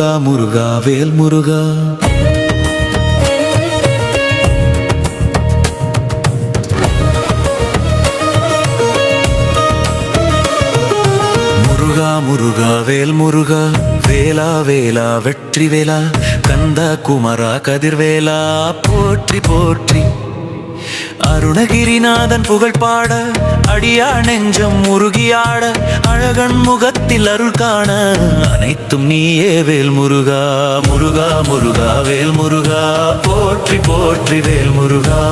முருகா முருகா வேல் முருகா. முருகா முருகா வேல் முருகா. வேலா வேலா வெற்றி வேலா. கந்தா குமரா கதிர்வேலா. போற்றி போற்றி. அருணகிரிநாதன் புகழ் பாட அடியா நெஞ்சம் முருகியாட அழகன் முகத்தில் அருள் காண. அனைத்தும் நீயே வேல் முருகா முருகா முருகா வேல் முருகா. போற்றி போற்றி வேல் முருகா.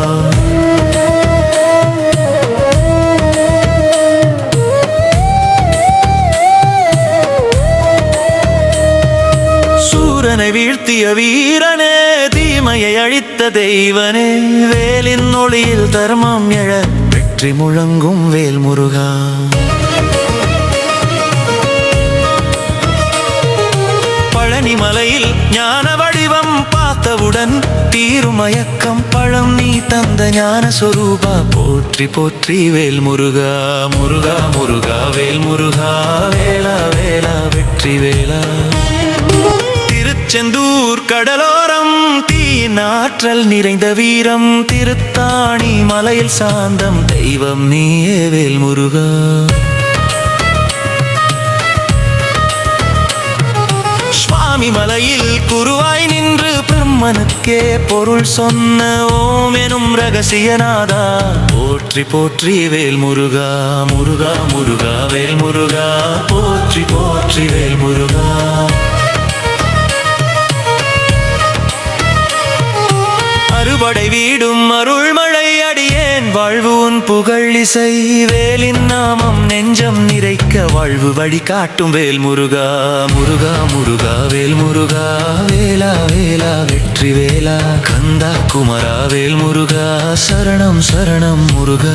சூரனை வீழ்த்திய வீரனே தீமையை படைத்த தெய்வனே வேலின் ஒளியில் தர்மம் எழ வெற்றி முழங்கும் வேல் முருகா. பழனிமலையில் ஞான வடிவம் பார்த்தவுடன் தீருமயக்கம் பழம் நீ தந்த ஞான சொரூபா. போற்றி போற்றி வேல் முருகா முருகா முருகா வேல் முருகா. திருச்செந்தூர் கடலோரம் தீயின் ஆற்றல் நிறைந்த வீரம் திருத்தாணி மலையில் சாந்தம் தெய்வம் நீயே வேல் முருகா. சுவாமி மலையில் குருவாய் நின்று பிரம்மனுக்கே பொருள் சொன்ன ஓம் எனும் ரகசியநாதா போற்றி போற்றி வேல் முருகா முருகா முருகா வேல் முருகா. போற்றி போற்றி வேல் முருகா. படை வீடும் அருள்மழை அடியேன். வாழ்வு உன் புகழ் இசை. வேலின் நாமம் நெஞ்சம் நிறைக்க வாழ்வு வழி காட்டும் வேல் முருகா. முருகா முருகா வேல் முருகா. வேலா வேலா வெற்றி வேலா. கந்தா குமரா வேல் முருகா. சரணம் சரணம் முருகா.